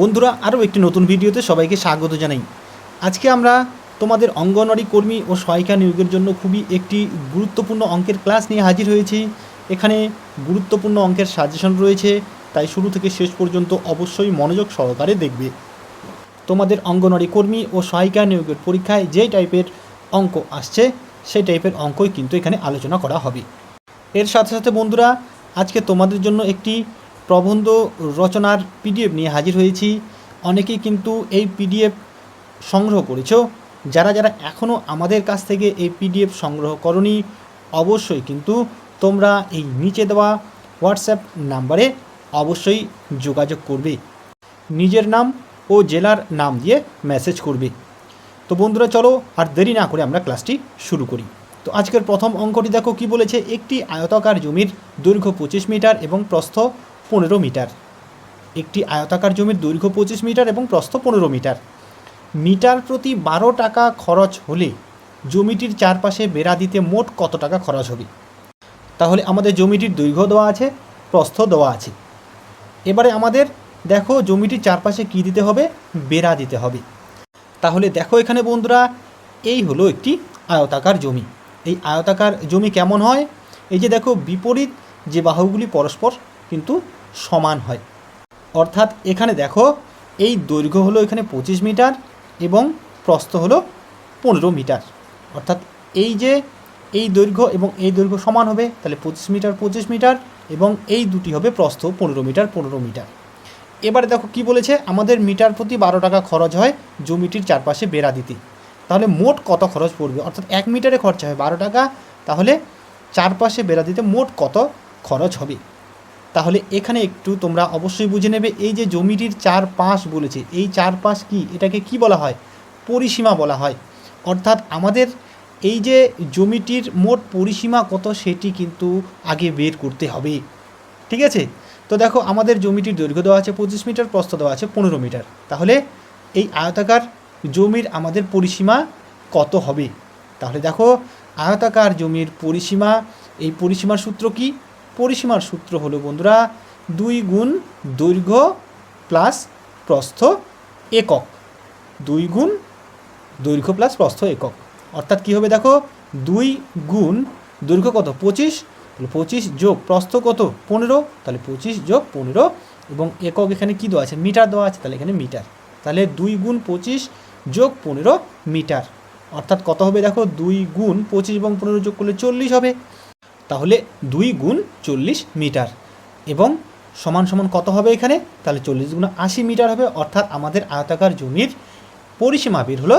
বন্ধুরা, আরও একটি নতুন ভিডিওতে সবাইকে স্বাগত জানাই। আজকে আমরা তোমাদের অঙ্গনওয়াড়ি কর্মী ও সহায়িকা নিয়োগের জন্য খুবই একটি গুরুত্বপূর্ণ অঙ্কের ক্লাস নিয়ে হাজির হয়েছি। এখানে গুরুত্বপূর্ণ অঙ্কের সাজেশন রয়েছে, তাই শুরু থেকে শেষ পর্যন্ত অবশ্যই মনোযোগ সহকারে দেখবে। তোমাদের অঙ্গনওয়াড়ি কর্মী ও সহায়িকা নিয়োগের পরীক্ষায় যে টাইপের অঙ্ক আসছে, সেই টাইপের অঙ্কই কিন্তু এখানে আলোচনা করা হবে। এর সাথে সাথে বন্ধুরা, আজকে তোমাদের জন্য একটি প্রবন্ধ রচনার পিডিএফ নিয়ে হাজির হয়েছি। অনেকেই কিন্তু এই পিডিএফ সংগ্রহ করেছ। যারা যারা এখনও আমাদের কাছ থেকে এই পিডিএফ সংগ্রহ করনি, অবশ্যই কিন্তু তোমরা এই নিচে দেওয়া হোয়াটসঅ্যাপ নাম্বারে অবশ্যই যোগাযোগ করবে। নিজের নাম ও জেলার নাম দিয়ে মেসেজ করবে। তো বন্ধুরা, চলো আর দেরি না করে আমরা ক্লাসটি শুরু করি। তো আজকের প্রথম অঙ্কটি দেখো কি বলেছে। একটি আয়তাকার জমির দৈর্ঘ্য পঁচিশ মিটার এবং প্রস্থ পনেরো মিটার। একটি আয়তাকার জমির দৈর্ঘ্য পঁচিশ মিটার এবং প্রস্থ পনেরো মিটার। মিটার প্রতি বারো টাকা খরচ হলে জমিটির চারপাশে বেড়া দিতে মোট কত টাকা খরচ হবে? তাহলে আমাদের জমিটির দৈর্ঘ্য দেওয়া আছে, প্রস্থ দেওয়া আছে। এবারে আমাদের দেখো জমিটির চারপাশে কী দিতে হবে? বেড়া দিতে হবে। তাহলে দেখো এখানে বন্ধুরা, এই হলো একটি আয়তাকার জমি। এই আয়তাকার জমি কেমন হয়? এই যে দেখো বিপরীত যে বাহুগুলি পরস্পর কিন্তু সমান হয়। অর্থাৎ এখানে দেখো, এই দৈর্ঘ্য হলো এখানে পঁচিশ মিটার এবং প্রস্থ হলো পনেরো মিটার। অর্থাৎ এই যে এই দৈর্ঘ্য এবং এই দৈর্ঘ্য সমান হবে, তাহলে পঁচিশ মিটার পঁচিশ মিটার এবং এই দুটি হবে প্রস্থ পনেরো মিটার পনেরো মিটার। এবারে দেখো কি বলেছে, আমাদের মিটার প্রতি বারো টাকা খরচ হয় জমিটির চারপাশে বেড়া দিতে। তাহলে মোট কত খরচ পড়বে? অর্থাৎ এক মিটারে খরচা হয় বারো টাকা, তাহলে চারপাশে বেড়া দিতে মোট কত খরচ হবে? তাহলে এখানে একটু তোমরা অবশ্যই বুঝে নেবে, এই যে জমিটির চার পাশ বলেছে, এই চার পাশ কি? এটাকে কি বলা হয়? পরিসীমা বলা হয়। অর্থাৎ আমাদের এই যে জমিটির মোট পরিসীমা কত, সেটি কিন্তু আগে বের করতে হবে। ঠিক আছে? তো দেখো, আমাদের জমিটির দৈর্ঘ্য দেওয়া আছে পঁচিশ মিটার, প্রস্থ দেওয়া আছে পনেরো মিটার। তাহলে এই আয়তাকার জমির আমাদের পরিসীমা কত হবে? তাহলে দেখো, আয়তাকার জমির পরিসীমা, এই পরিসীমার সূত্র কি? পরিসীমার সূত্র হলো, বন্ধুরা, দুই গুণ দৈর্ঘ্য প্লাস প্রস্থ একক। দুই গুণ দৈর্ঘ্য প্লাস প্রস্থ একক। অর্থাৎ কী হবে দেখো, দুই গুণ দৈর্ঘ্য কত? পঁচিশ। তাহলে পঁচিশ যোগ প্রস্থ কত? পনেরো। তাহলে পঁচিশ যোগ পনেরো। এবং একক এখানে কী দেওয়া আছে? মিটার দেওয়া আছে, তাহলে এখানে মিটার। তাহলে দুই গুণ পঁচিশ যোগ পনেরো মিটার। অর্থাৎ কত হবে দেখো? দুই গুণ পঁচিশ এবং পনেরো যোগ করলে চল্লিশ হবে। তাহলে দুই গুণ চল্লিশ মিটার। এবং সমান সমান কত হবে এখানে? তাহলে চল্লিশ গুণ আশি মিটার হবে, অর্থাৎ আমাদের আয়তাকার জমির পরিসীমা বের হলো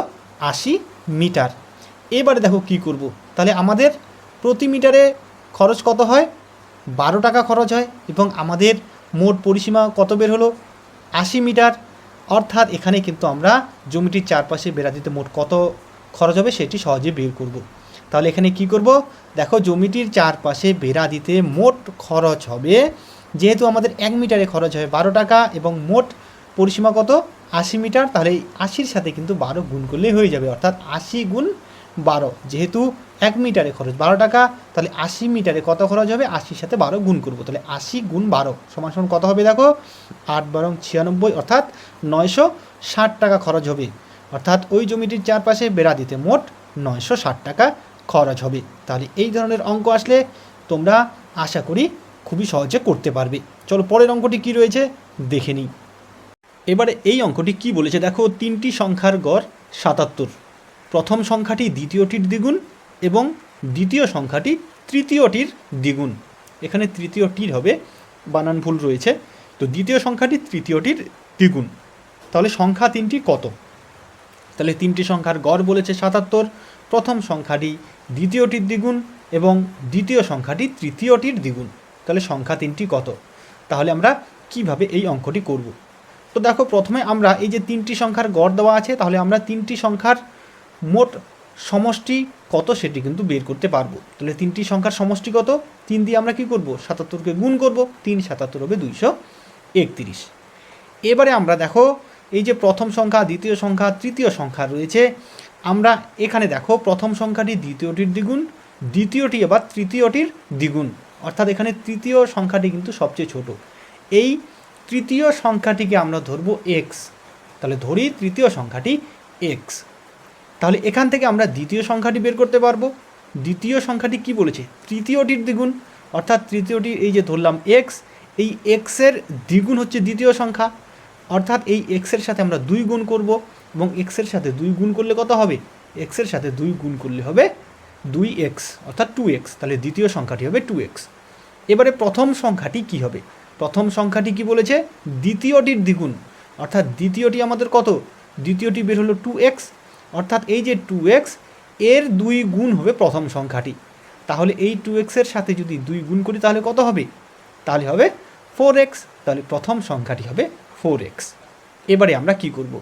আশি মিটার। এবারে দেখো কি করব? তাহলে আমাদের প্রতি মিটারে খরচ কত হয়? বারো টাকা খরচ হয়, এবং আমাদের মোট পরিসীমা কত বের হলো? আশি মিটার। অর্থাৎ এখানে কিন্তু আমরা জমিটির চারপাশে বেড়া দিতে মোট কত খরচ হবে সেটি সহজে বের করব। তাহলে এখানে কি করব? দেখো জমিটির চারপাশে বেড়া দিতে মোট খরচ হবে, যেহেতু আমাদের এক মিটারে খরচ হবে বারো টাকা এবং মোট পরিসীমা কত? আশি মিটার, তাহলে আশির সাথে কিন্তু বারো গুণ করলেই হয়ে যাবে, অর্থাৎ আশি গুণ বারো। যেহেতু এক মিটারে খরচ বারো টাকা, তাহলে আশি মিটারে কত খরচ হবে? আশির সাথে বারো গুণ করব, তাহলে আশি গুণ বারো সমান সমান কত হবে দেখো? আট বারো ছিয়ানব্বই, অর্থাৎ নয়শো ষাট টাকা খরচ হবে। অর্থাৎ ওই জমিটির চারপাশে বেড়া দিতে মোট নয়শো ষাট টাকা খরচ হবে। তাহলে এই ধরনের অঙ্ক আসলে তোমরা আশা করি খুবই সহজে করতে পারবে। চলো পরের অঙ্কটি কি রয়েছে দেখে নিই। এবারে এই অঙ্কটি কি বলেছে? দেখো, তিনটি সংখ্যার গড় সাতাত্তর। প্রথম সংখ্যাটি দ্বিতীয়টির দ্বিগুণ এবং দ্বিতীয় সংখ্যাটি তৃতীয়টির দ্বিগুণ। এখানে তৃতীয়টির হবে, বানান ভুল রয়েছে। তো দ্বিতীয় সংখ্যাটি তৃতীয়টির দ্বিগুণ। তাহলে সংখ্যা তিনটি কত? তাহলে তিনটি সংখ্যার গড় বলেছে সাতাত্তর, প্রথম সংখ্যাটি দ্বিতীয়টির দ্বিগুণ এবং দ্বিতীয় সংখ্যাটি তৃতীয়টির দ্বিগুণ। তাহলে সংখ্যা তিনটি কত? তাহলে আমরা কীভাবে এই অঙ্কটি করব? তো দেখো, প্রথমে আমরা এই যে তিনটি সংখ্যার গড় দেওয়া আছে, তাহলে আমরা তিনটি সংখ্যার মোট সমষ্টি কত সেটি কিন্তু বের করতে পারব। তাহলে তিনটি সংখ্যার সমষ্টি কত? তিন দিয়ে আমরা কি করব? সাতাত্তরকে গুণ করব, তিন সাতাত্তর হবে দুইশো একত্রিশ। এবারে আমরা দেখো, এই যে প্রথম সংখ্যা, দ্বিতীয় সংখ্যা, তৃতীয় সংখ্যা রয়েছে আমরা এখানে দেখো, প্রথম সংখ্যাটি দ্বিতীয়টির দ্বিগুণ, দ্বিতীয়টি এবার তৃতীয়টির দ্বিগুণ। অর্থাৎ এখানে তৃতীয় সংখ্যাটি কিন্তু সবচেয়ে ছোট। এই তৃতীয় সংখ্যাটিকে আমরা ধরবো এক্স তাহলে ধরি তৃতীয় সংখ্যাটি এক্স তাহলে এখান থেকে আমরা দ্বিতীয় সংখ্যাটি বের করতে পারব। দ্বিতীয় সংখ্যাটি কি বলেছে? তৃতীয়টির দ্বিগুণ। অর্থাৎ তৃতীয়টি এই যে ধরলাম এক্স এই এক্সের দ্বিগুণ হচ্ছে দ্বিতীয় সংখ্যা। অর্থাৎ এই এক্সের সাথে আমরা দুই গুণ করব এবং এক্সের সাথে দুই গুণ করলে কত হবে? এক্সের সাথে দুই গুণ করলে হবে দুই এক্স অর্থাৎ টু এক্স তাহলে দ্বিতীয় সংখ্যাটি হবে টু এক্স এবারে প্রথম সংখ্যাটি কি হবে? প্রথম সংখ্যাটি কি বলেছে? দ্বিতীয়টির দ্বিগুণ, অর্থাৎ দ্বিতীয়টি আমাদের কত? দ্বিতীয়টি বের হলো টু এক্স অর্থাৎ এই যে টু এক্সের দুই গুণ হবে প্রথম সংখ্যাটি। তাহলে এই টু এক্সের সাথে যদি দুই গুণ করি তাহলে কত হবে? তাহলে হবে ফোর এক্স তাহলে প্রথম সংখ্যাটি হবে ফোর এক্স এবারে আমরা কি করব।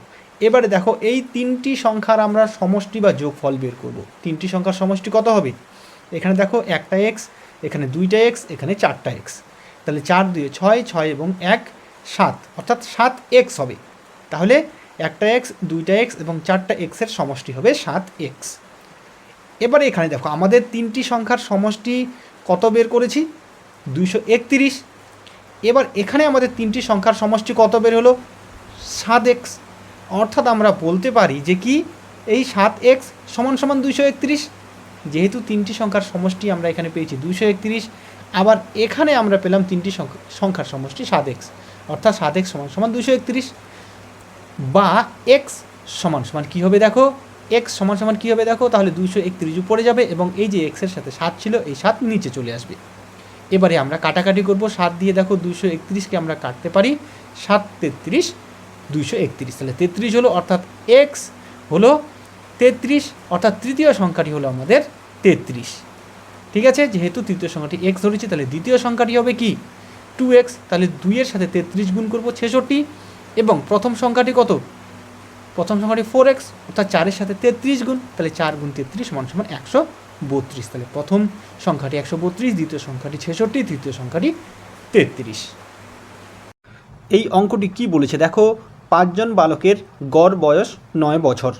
এবারে দেখো, এই তিনটি সংখ্যার আমরা সমষ্টি বা যোগফল বের করব। তিনটি সংখ্যার সমষ্টি কত হবে? এখানে দেখো, একটা এক্স এখানে দুইটা এক্স এখানে চারটা এক্স তাহলে চার দুয়ে ছয় ছয় এবং এক, সাত। অর্থাৎ সাত এক্স হবে। তাহলে একটা এক্স দুইটা এক্স এবং চারটা এক্সের সমষ্টি হবে সাত এক্স এবারে এখানে দেখো, আমাদের তিনটি সংখ্যার সমষ্টি কত বের করেছি? দুইশো একতিরিশ। এবার এখানে আমাদের তিনটি সংখ্যার সমষ্টি কত বের হলো? সাত এক্স অর্থাৎ আমরা বলতে পারি যে কি? এই সাত এক্স সমান সমান দুইশো একত্রিশ। যেহেতু তিনটি সংখ্যার সমষ্টি আমরা এখানে পেয়েছি দুইশো একত্রিশ, আবার এখানে আমরা পেলাম তিনটি সংখ্যা সংখ্যার সমষ্টি সাত এক্স অর্থাৎ সাত এক্স সমান সমান দুশো একত্রিশ। বা এক্স সমান সমান কী হবে দেখো? এক্স সমান সমান কী হবে দেখো? তাহলে দুশো একত্রিশ উপরে যাবে এবং এই যে এক্সের সাথে সাত ছিল, এই সাত নিচে চলে আসবে। এবারে আমরা কাটাকাটি করব। সাত দিয়ে দেখো দুশো একত্রিশকে আমরা কাটতে পারি। সাত তেত্রিশ, দুইশো একত্রিশ। তাহলে তেত্রিশ হলো অর্থাৎ এক্স হলো তেত্রিশ, অর্থাৎ তৃতীয় সংখ্যাটি হলো আমাদের তেত্রিশ। ঠিক আছে? যেহেতু তৃতীয় সংখ্যাটি এক্স ধরেছি, তাহলে দ্বিতীয় সংখ্যাটি হবে কি? টু এক্স তাহলে দুইয়ের সাথে তেত্রিশ গুণ করব ছেষট্টি। এবং প্রথম সংখ্যাটি কত? প্রথম সংখ্যাটি ফোর এক্স অর্থাৎ চারের সাথে তেত্রিশ গুণ। তাহলে চার গুণ তেত্রিশ, সমান সমান একশো বত্রিশ, তাহলে প্রথম সংখ্যাটি একশো বত্রিশ, দ্বিতীয় সংখ্যাটি ছেষট্টি, তৃতীয় সংখ্যাটি তেত্রিশ। এই অঙ্কটি কি বলেছে? দেখো, পাঁচজন বালকের গড় বয়স নয় বছর।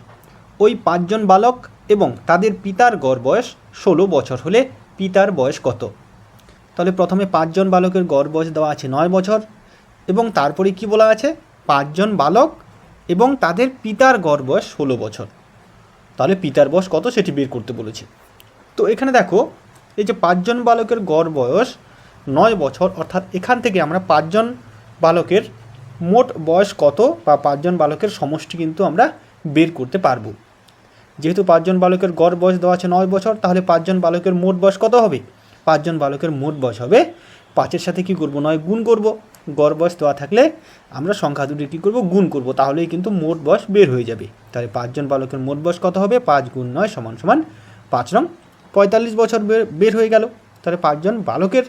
ওই পাঁচজন বালক এবং তাদের পিতার গড় বয়স ষোলো বছর হলে পিতার বয়স কত? তাহলে প্রথমে পাঁচজন বালকের গড় বয়স দেওয়া আছে নয় বছর এবং তারপরে কি বলা আছে? পাঁচজন বালক এবং তাদের পিতার গড় বয়স ষোলো বছর। তাহলে পিতার বয়স কত সেটি বের করতে বলেছে? তো এখানে দেখো, এই যে পাঁচজন বালকের গড় বয়স নয় বছর, অর্থাৎ এখান থেকে আমরা পাঁচজন বালকের মোট বয়স কত বা পাঁচজন বালকের সমষ্টি কিন্তু আমরা বের করতে পারব। যেহেতু পাঁচজন বালকের গড় বয়স দেওয়া আছে নয় বছর, তাহলে পাঁচজন বালকের মোট বয়স কত হবে? পাঁচজন বালকের মোট বয়স হবে পাঁচের সাথে কি করব? নয় গুণ করব। গড় বয়স দেওয়া থাকলে আমরা সংখ্যা দুটি কী করব? গুণ করব, তাহলেই কিন্তু মোট বয়স বের হয়ে যাবে। তাহলে পাঁচজন বালকের মোট বয়স কত হবে? পাঁচ গুণ নয় সমান সমান পাঁচ রং পঁয়তাল্লিশ বছর বের হয়ে গেল। তাহলে পাঁচজন বালকের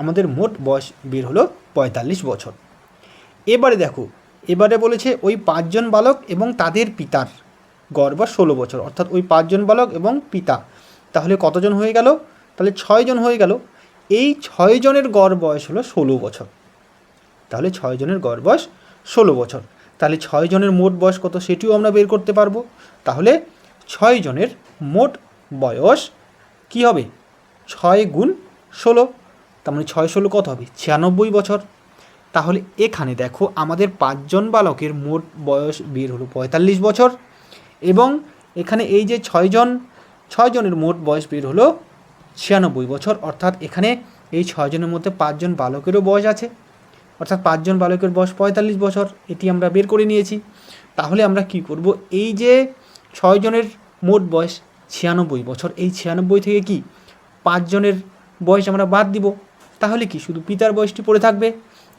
আমাদের মোট বয়স বের হলো পঁয়তাল্লিশ বছর। এবারে দেখো, এবারে বলেছে ওই পাঁচজন বালক এবং তাদের পিতার গড় বা ষোলো বছর, অর্থাৎ ওই পাঁচজন বালক এবং পিতা। তাহলে কতজন হয়ে গেল? তাহলে ছয়জন হয়ে গেল। এই ছয়জনের গড় বয়স হলো ষোলো বছর। তাহলে ছয়জনের গড় বয়স ষোলো বছর। তাহলে ছয়জনের মোট বয়স কত সেটিও আমরা বের করতে পারব। তাহলে ছয়জনের মোট বয়স কি হবে? ছয় গুণ ষোলো, তার মানে ছয় ষোলো কত হবে? ছিয়ানব্বই বছর। তাহলে এখানে দেখো আমাদের পাঁচজন বালকের মোট বয়স বের হলো পঁয়তাল্লিশ বছর এবং এখানে এই যে ছয়জন, ছয়জনের মোট বয়স বের হলো ছিয়ানব্বই বছর। অর্থাৎ এখানে এই ছয়জনের মধ্যে পাঁচজন বালকেরও বয়স আছে। অর্থাৎ পাঁচজন বালকের বয়স পঁয়তাল্লিশ বছর, এটি আমরা বের করে নিয়েছি। তাহলে আমরা কি করব? এই যে ছয়জনের মোট বয়স ছিয়ানব্বই বছর। এই ছিয়ানব্বই থেকে কি পাঁচজনের বয়স আমরা বাদ দিব? তাহলে কি শুধু পিতার বয়সটি পড়ে থাকবে?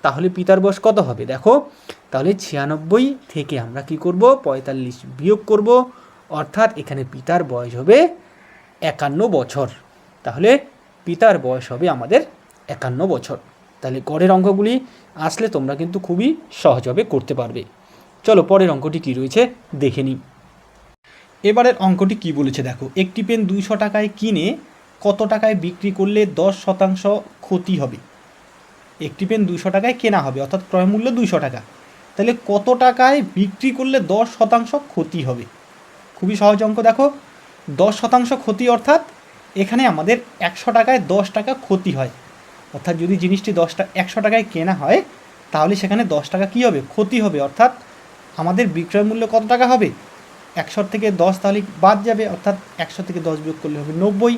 তাহলে পিতার বয়স কত হবে? দেখো, তাহলে ছিয়ানব্বই থেকে আমরা কি করব? পঁয়তাল্লিশ বিয়োগ করব, অর্থাৎ এখানে পিতার বয়স হবে একান্ন বছর। তাহলে পিতার বয়স হবে আমাদের একান্ন বছর। তাহলে গড়ের অঙ্কগুলি আসলে তোমরা কিন্তু খুবই সহজভাবে করতে পারবে। চলো পরের অঙ্কটি কী রয়েছে দেখে নিই। এবারের অঙ্কটি কি বলেছে দেখো? একটি পেন দুইশো টাকায় কিনে কত টাকায় বিক্রি করলে দশ শতাংশ ক্ষতি হবে? একটি পেন দুইশো টাকায় কেনা হবে, অর্থাৎ ক্রয় মূল্য দুইশো টাকা। তাহলে কত টাকায় বিক্রি করলে দশ শতাংশ ক্ষতি হবে? খুবই সহজ অঙ্ক দেখো। দশ শতাংশ ক্ষতি অর্থাৎ এখানে আমাদের একশো টাকায় দশ টাকা ক্ষতি হয়। অর্থাৎ যদি জিনিসটি দশটা একশো টাকায় কেনা হয়, তাহলে সেখানে দশ টাকা কী হবে? ক্ষতি হবে। অর্থাৎ আমাদের বিক্রয় মূল্য কত টাকা হবে? একশো থেকে দশ তাহলে বাদ যাবে, অর্থাৎ একশো থেকে দশ বিয়োগ করলে হবে নব্বই।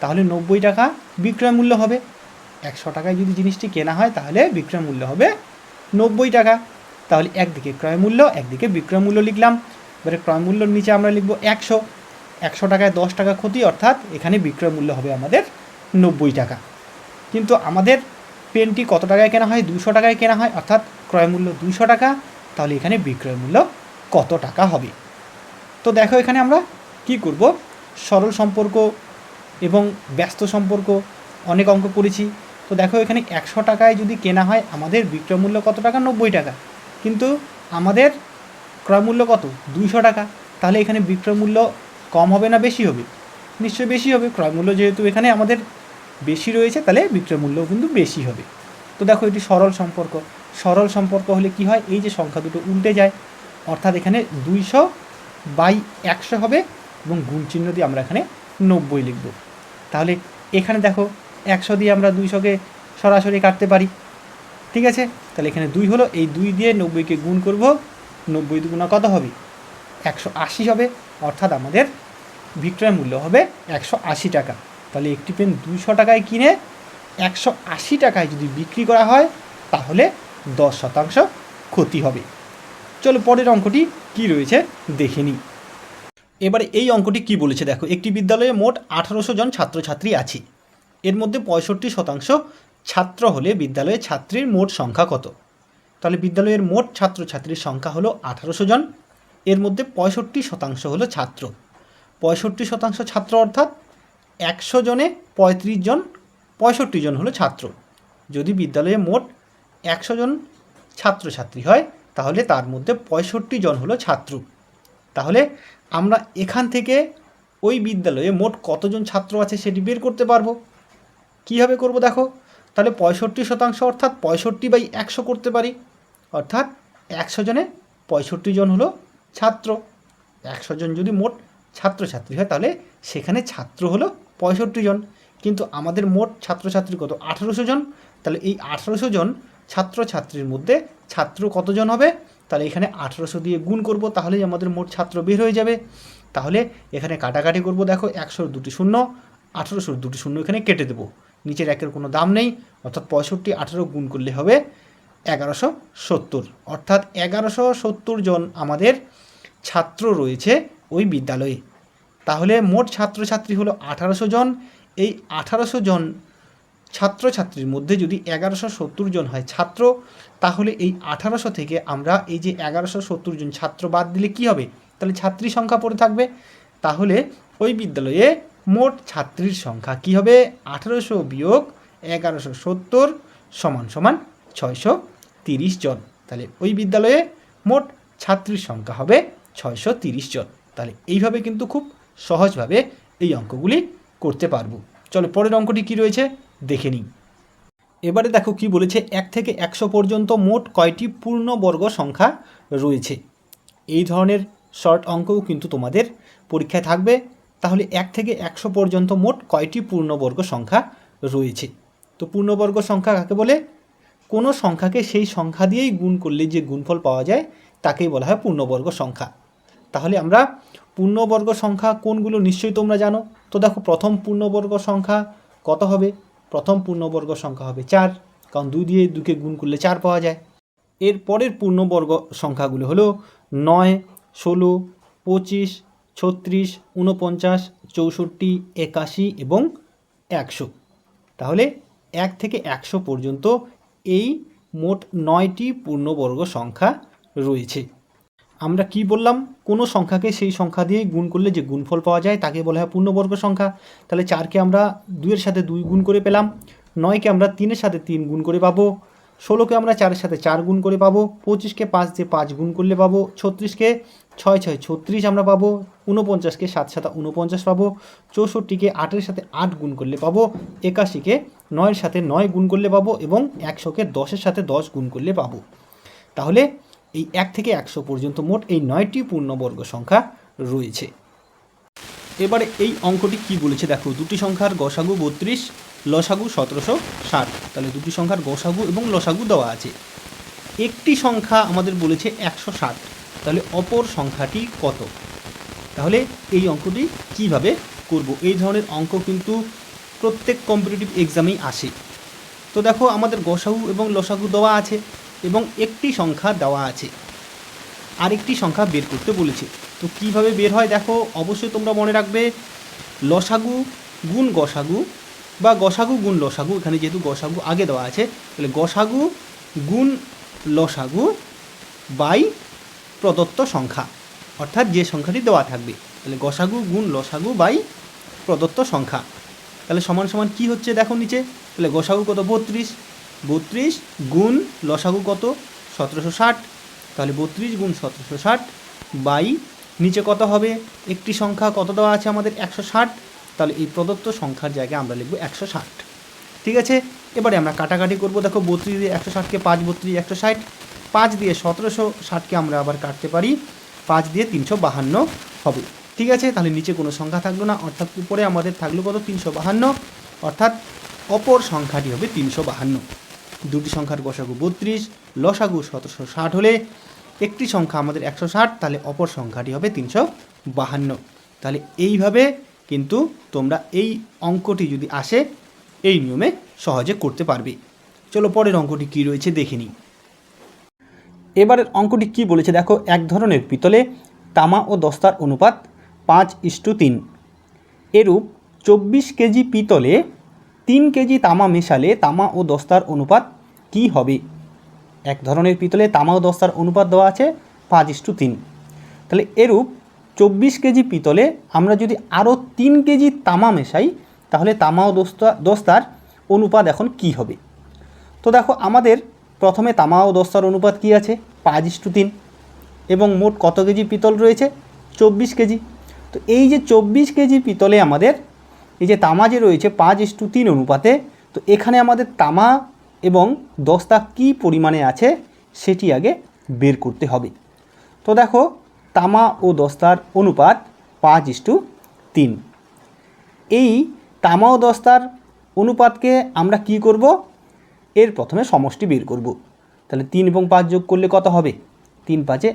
তাহলে নব্বই টাকা বিক্রয় মূল্য হবে। একশো টাকায় যদি জিনিসটি কেনা হয়, তাহলে বিক্রয় মূল্য হবে নব্বই টাকা। তাহলে একদিকে ক্রয় মূল্য, একদিকে বিক্রয় মূল্য লিখলাম। এবারে ক্রয় মূল্যর নিচে আমরা লিখব একশো। একশো টাকায় দশ টাকা ক্ষতি, অর্থাৎ এখানে বিক্রয় মূল্য হবে আমাদের নব্বই টাকা। কিন্তু আমাদের পেনটি কত টাকায় কেনা হয়? দুশো টাকায় কেনা হয়, অর্থাৎ ক্রয় মূল্য দুশো টাকা। তাহলে এখানে বিক্রয় মূল্য কত টাকা হবে? তো দেখো এখানে আমরা কি করব? সরল সম্পর্ক এবং ব্যস্ত সম্পর্ক, অনেক অঙ্ক করেছি। তো দেখো এখানে একশো টাকায় যদি কেনা হয়, আমাদের বিক্রয় মূল্য কত টাকা? নব্বই টাকা। কিন্তু আমাদের ক্রয় মূল্য কত? দুইশো টাকা। তাহলে এখানে বিক্রয় মূল্য কম হবে না বেশি হবে? নিশ্চয়ই বেশি হবে। ক্রয় মূল্য যেহেতু এখানে আমাদের বেশি রয়েছে, তাহলে বিক্রয় মূল্যও কিন্তু বেশি হবে। তো দেখো এটি সরল সম্পর্ক। সরল সম্পর্ক হলে কি হয়? এই যে সংখ্যা দুটো উল্টে যায়। অর্থাৎ এখানে দুইশো বাই একশো হবে এবং গুণ চিহ্ন দিয়ে আমরা এখানে নব্বই লিখব। তাহলে এখানে দেখো একশো দিয়ে আমরা দুইশোকে সরাসরি কাটতে পারি। ঠিক আছে? তাহলে এখানে দুই হলো, এই দুই দিয়ে নব্বইকে গুণ করব, নব্বই দুগুণা কত হবে? একশো আশি হবে, অর্থাৎ আমাদের বিক্রয় মূল্য হবে একশো আশি টাকা। তাহলে একটি পেন দুইশো টাকায় কিনে একশো আশি টাকায় যদি বিক্রি করা হয়, তাহলে দশ শতাংশ ক্ষতি হবে। চলো পরের অঙ্কটি কি রয়েছে দেখে নিই। এবারে এই অঙ্কটি কি বলেছে দেখো, একটি বিদ্যালয়ে মোট আঠারোশো জন ছাত্রছাত্রী আছে। এর মধ্যে পঁয়ষট্টি শতাংশ ছাত্র হলে বিদ্যালয়ে ছাত্রীর মোট সংখ্যা কত? তাহলে বিদ্যালয়ের মোট ছাত্রছাত্রীর সংখ্যা হলো আঠারোশো জন, এর মধ্যে পঁয়ষট্টি শতাংশ হলো ছাত্র। পঁয়ষট্টি শতাংশ ছাত্র অর্থাৎ একশো জনে পঁয়ত্রিশ জন, পঁয়ষট্টি জন হলো ছাত্র। যদি বিদ্যালয়ে মোট একশো জন ছাত্রছাত্রী হয় তাহলে তার মধ্যে পঁয়ষট্টি জন হলো ছাত্র। তাহলে আমরা এখান থেকে ওই বিদ্যালয়ে মোট কতজন ছাত্র আছে সেটি বের করতে পারব? কীভাবে করব দেখো? তাহলে পঁয়ষট্টি শতাংশ অর্থাৎ পঁয়ষট্টি বাই একশো করতে পারি। অর্থাৎ একশো জনে পঁয়ষট্টি জন হলো ছাত্র। একশো জন যদি মোট ছাত্রছাত্রী হয় তাহলে সেখানে ছাত্র হলো পঁয়ষট্টি জন। কিন্তু আমাদের মোট ছাত্রছাত্রী কত? আঠেরোশো জন। তাহলে এই আঠেরোশো জন ছাত্রছাত্রীর মধ্যে ছাত্র কতজন হবে? তাহলে এখানে আঠেরোশো দিয়ে গুণ করব, তাহলেই আমাদের মোট ছাত্র বের হয়ে যাবে। তাহলে এখানে কাটাকাটি করব, দেখো একশোর দুটি শূন্য, আঠেরোশোর দুটি শূন্য এখানে কেটে দেবো। নিচের একের কোনো দাম নেই, অর্থাৎ পঁয়ষট্টি, আঠেরো গুণ করলে হবে এগারোশো সত্তর। অর্থাৎ এগারোশো সত্তর জন আমাদের ছাত্র রয়েছে ওই বিদ্যালয়ে। তাহলে মোট ছাত্রছাত্রী হলো আঠারোশো জন। এই আঠারোশো জন ছাত্রছাত্রীর মধ্যে যদি এগারোশো সত্তর জন হয় ছাত্র, তাহলে এই আঠারোশো থেকে আমরা এই যে এগারোশো সত্তর জন ছাত্র বাদ দিলে কি হবে? তাহলে ছাত্রী সংখ্যা পড়ে থাকবে। তাহলে ওই বিদ্যালয়ে মোট ছাত্রীর সংখ্যা কি হবে? আঠারোশো বিয়োগ এগারোশো সত্তর সমান সমান ছয়শো তিরিশ জন। তাহলে ওই বিদ্যালয়ে মোট ছাত্রীর সংখ্যা হবে ছয়শো তিরিশ জন। তাহলে এইভাবে কিন্তু খুব সহজভাবে এই অঙ্কগুলি করতে পারব। চলো পরের অঙ্কটি কি রয়েছে? দেখে নিই এবারে দেখো কি বলেছে, এক থেকে একশো পর্যন্ত মোট কয়টি পূর্ণবর্গ সংখ্যা রয়েছে? এই ধরনের শর্ট অঙ্কও কিন্তু তোমাদের পরীক্ষায় থাকবে। তাহলে এক থেকে একশো পর্যন্ত মোট কয়টি পূর্ণবর্গ সংখ্যা রয়েছে? তো পূর্ণবর্গ সংখ্যা কাকে বলে? কোনো সংখ্যাকে সেই সংখ্যা দিয়েই গুণ করলে যে গুণফল পাওয়া যায়, তাকেই বলা হয় পূর্ণবর্গ সংখ্যা। তাহলে আমরা পূর্ণবর্গ সংখ্যা কোনগুলো নিশ্চয়ই তোমরা জানো? তো দেখো, প্রথম পূর্ণবর্গ সংখ্যা কত হবে? প্রথম পূর্ণবর্গ সংখ্যা হবে চার, কারণ দুই দিয়ে দুকে গুণ করলে চার পাওয়া যায়। এর পরের পূর্ণবর্গ সংখ্যাগুলো হলো নয়, ষোলো, পঁচিশ, ছত্রিশ উনপঞ্চাশ চৌষট্টি, একাশি এবং একশো। তাহলে এক থেকে একশো পর্যন্ত এই মোট নয়টি পূর্ণবর্গ সংখ্যা রয়েছে। আমরা কি বললাম? কোনো সংখ্যাকে সেই সংখ্যা দিয়ে গুণ করলে যে গুণফল পাওয়া যায়, তাকে বলা হয় পূর্ণবর্গ সংখ্যা। তাহলে চারকে আমরা দুইয়ের সাথে দুই গুণ করে পেলাম, নয়কে আমরা তিনের সাথে তিন গুণ করে পাবো, ষোলোকে আমরা চারের সাথে চার গুণ করে পাবো, পঁচিশকে পাঁচ দিয়ে পাঁচ গুণ করলে পাবো, ছত্রিশকে ছয় ছয় ছত্রিশ আমরা পাবো উনপঞ্চাশকে সাত সাথে উনপঞ্চাশ পাবো, চৌষট্টিকে আটের সাথে আট গুণ করলে পাবো, একাশিকে নয়ের সাথে নয় গুণ করলে পাবো এবং একশোকে দশের সাথে দশ গুণ করলে পাবো। তাহলে এই এক থেকে একশো পর্যন্ত মোট এই নয়টি পূর্ণবর্গ সংখ্যা রয়েছে। এবারে এই অঙ্কটি কি বলেছে? দেখো, দুটি সংখ্যার গসাগু বত্রিশ, লসাগু সতেরোশো ষাট। তাহলে দুটি সংখ্যার গসাগু এবং লসাগু দেওয়া আছে। একটি সংখ্যা আমাদের বলেছে একশো ষাট। তাহলে অপর সংখ্যাটি কত? তাহলে এই অঙ্কটি কীভাবে করব? এই ধরনের অঙ্ক কিন্তু প্রত্যেক কম্পিটিটিভ এক্সামেই আসে। তো দেখো, আমাদের গসাগু এবং লসাগু দেওয়া আছে। এবং একটি সংখ্যা দেওয়া আছে। আরেকটি সংখ্যা বের করতে বলেছে। তো কীভাবে বের হয় দেখো, অবশ্যই তোমরা মনে রাখবে, লসাগু গুণ গসাগু বা গসাগু গুণ লসাগু, এখানে যেহেতু গসাগু আগে দেওয়া আছে, তাহলে গসাগু গুণ লসাগু বাই প্রদত্ত সংখ্যা, অর্থাৎ যে সংখ্যাটি দেওয়া থাকবে, তাহলে গসাগু গুণ লসাগু বাই প্রদত্ত সংখ্যা। তাহলে সমান সমান কি হচ্ছে দেখো নিচে, তাহলে গসাগু কত? বত্রিশ। বত্রিশ গুণ লসাগু কত? সতেরোশো ষাট। তাহলে বত্রিশ গুণ সতেরোশো ষাট বাই নিচে কত হবে? একটি সংখ্যা কত দেওয়া আছে আমাদের? একশো ষাট। তাহলে এই প্রদত্ত সংখ্যার জায়গায় আমরা লিখব একশো ষাট। ঠিক আছে? এবারে আমরা কাটাকাটি করব। দেখো বত্রিশ দিয়ে একশো ষাটকে পাঁচ, বত্রিশ একশো ষাট। পাঁচ দিয়ে সতেরোশো ষাটকে আমরা আবার কাটতে পারি। পাঁচ দিয়ে তিনশো বাহান্ন হবে। ঠিক আছে? তাহলে নিচে কোনো সংখ্যা থাকল না। অর্থাৎ উপরে আমাদের থাকল কত? তিনশো বাহান্ন। অর্থাৎ অপর সংখ্যাটি হবে তিনশো বাহান্ন। দুটি সংখ্যার গসাগু বত্রিশ, লসাগু সতেরোশো ষাট হলে একটি সংখ্যা আমাদের একশো ষাট, তাহলে অপর সংখ্যাটি হবে তিনশো বাহান্ন। তাহলে এইভাবে কিন্তু তোমরা এই অঙ্কটি যদি আসে, এই নিয়মে সহজে করতে পারবে। চলো পরের অঙ্কটি কী রয়েছে দেখে নিই। এবারের অঙ্কটি কি বলেছে দেখো, এক ধরনের পিতলে তামা ও দস্তার অনুপাত পাঁচ ইস্টু তিন। এরূপ চব্বিশ কেজি পিতলে তিন কেজি তামা মেশালে তামা ও দস্তার অনুপাত কি হবে? এক ধরনের পিতলে তামা ও দস্তার অনুপাত দেওয়া আছে পাঁচ ইস্টু তিন। তাহলে এরূপ চব্বিশ কেজি পিতলে আমরা যদি আরও তিন কেজি তামা মেশাই, তাহলে তামা ও দস্তা, দস্তার অনুপাত এখন কি হবে? তো দেখো, আমাদের প্রথমে তামা ও দস্তার অনুপাত কি আছে? পাঁচ ইস্টু তিন। এবং মোট কত কেজি পিতল রয়েছে? চব্বিশ কেজি। তো এই যে চব্বিশ কেজি পিতলে আমাদের, এই যে তামা যে রয়েছে, পাঁচ ইস্টু তিন অনুপাতে, তো এখানে আমাদের তামা এবং দস্তা কি পরিমাণে আছে সেটি আগে বের করতে হবে। তো দেখো, তামা ও দস্তার অনুপাত পাঁচ ইস্টু তিন। এই তামা ও দস্তার অনুপাতকে আমরা কি করব? এর প্রথমে সমষ্টি বের করব। তাহলে তিন এবং পাঁচ যোগ করলে কত হবে? তিন পাঁচে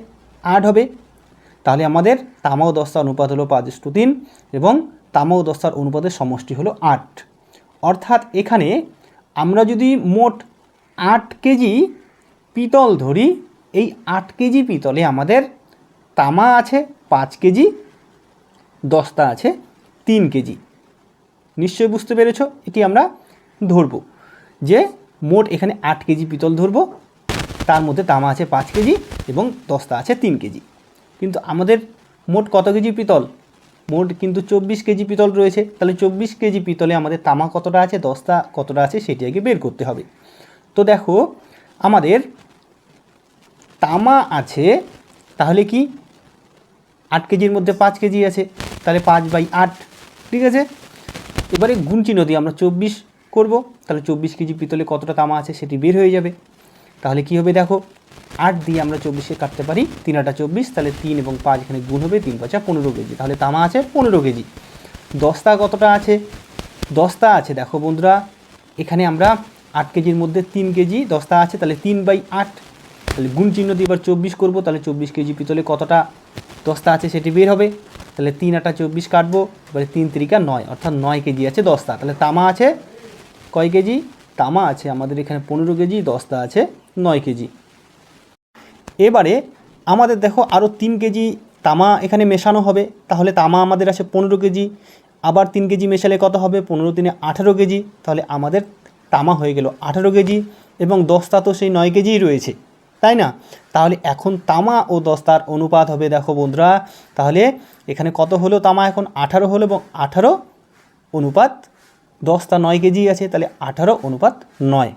আট হবে। তাহলে আমাদের তামা ও দস্তার অনুপাত হলো পাঁচ ইস্টু তিন এবং তামা ও দস্তার অনুপাতের সমষ্টি হলো আট। অর্থাৎ এখানে আমরা যদি মোট আট কেজি পিতল ধরি, এই আট কেজি পিতলে আমাদের তামা আছে পাঁচ কেজি, দস্তা আছে তিন কেজি। নিশ্চয়ই বুঝতে পেরেছ, এটি আমরা ধরব। যে মোট এখানে আট কেজি পিতল ধরব, তার মধ্যে তামা আছে পাঁচ কেজি এবং দস্তা আছে তিন কেজি। কিন্তু আমাদের মোট কত কেজি পিতল? মোট কিন্তু চব্বিশ কেজি পিতল রয়েছে। তাহলে চব্বিশ কেজি পিতলে আমাদের তামা কতটা আছে, দস্তা কতটা আছে, সেটি আগে বের করতে হবে। তো দেখো, আমাদের তামা আছে, তাহলে কি? আট কেজির মধ্যে পাঁচ কেজি আছে, তাহলে পাঁচ বাই আট, ঠিক আছে? এবারে গুণ চিহ্ন দিয়ে আমরা চব্বিশ করব। তাহলে চব্বিশ কেজি পিতলে কতটা তামা আছে, সেটি বের হয়ে যাবে। তাহলে কি হবে দেখো? আট দিয়ে আমরা চব্বিশে কাটতে পারি। তিন আটা চব্বিশ, তাহলে তিন এবং পাঁচ এখানে গুণ হবে তিন পাঁচা পনেরো কেজি। তাহলে তামা আছে পনেরো কেজি। দস্তা কতটা আছে? দস্তা আছে, দেখো বন্ধুরা, এখানে আমরা আট কেজির মধ্যে তিন কেজি দস্তা আছে, তাহলে তিন বাই আট, তাহলে গুণ চিহ্ন দিয়ে এবার চব্বিশ করব, তাহলে চব্বিশ কেজি পিতলে কতটা দস্তা আছে সেটি বের হবে। তাহলে তিন আটা চব্বিশ কাটবো, এবারে তিন তিরিকা নয়, অর্থাৎ নয় কেজি আছে দস্তা। তাহলে তামা আছে কয় কেজি? তামা আছে আমাদের এখানে পনেরো কেজি, দস্তা আছে নয় কেজি। এবারে আমাদের দেখো আরও তিন কেজি তামা এখানে মেশানো হবে। তাহলে তামা আমাদের আছে পনেরো কেজি, আবার তিন কেজি মেশালে কত হবে? পনেরো তিনে আঠেরো কেজি। তাহলে আমাদের তামা হয়ে গেল আঠেরো কেজি এবং দস্তা তো সেই নয় কেজিই রয়েছে, তাই না? তাহলে এখন তামা ও দস্তার অনুপাত হবে দেখো বন্ধুরা, তাহলে এখানে কত হলো তামা এখন? আঠারো হলো এবং আঠারো অনুপাত দশটা নয় কেজি আছে, তাহলে আঠারো অনুপাত নয়।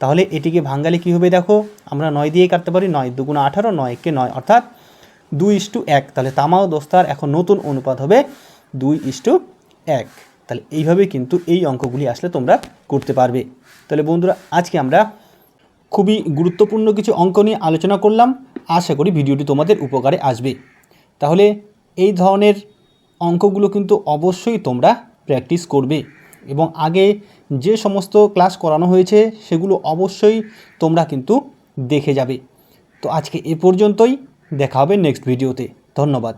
তাহলে এটিকে ভাঙ্গালে কী হবে দেখো? আমরা নয় দিয়ে কাটতে পারি, নয় দুগুণ আঠারো নয়কে নয়, অর্থাৎ দুই ইস্টু এক। তাহলে তামা ও দস্তার এখন নতুন অনুপাত হবে দুই ইস্টু এক। তাহলে এইভাবে কিন্তু এই অঙ্কগুলি আসলে তোমরা করতে পারবে। তাহলে বন্ধুরা, আজকে আমরা খুবই গুরুত্বপূর্ণ কিছু অঙ্ক নিয়ে আলোচনা করলাম। আশা করি ভিডিওটি তোমাদের উপকারে আসবে। তাহলে এই ধরনের অঙ্কগুলো কিন্তু অবশ্যই তোমরা প্র্যাকটিস করবে। এবং আগে যে সমস্ত ক্লাস করানো হয়েছে সেগুলো অবশ্যই তোমরা কিন্তু দেখে যাবে। তো আজকে এ পর্যন্তই, দেখা হবে নেক্সট ভিডিওতে ধন্যবাদ।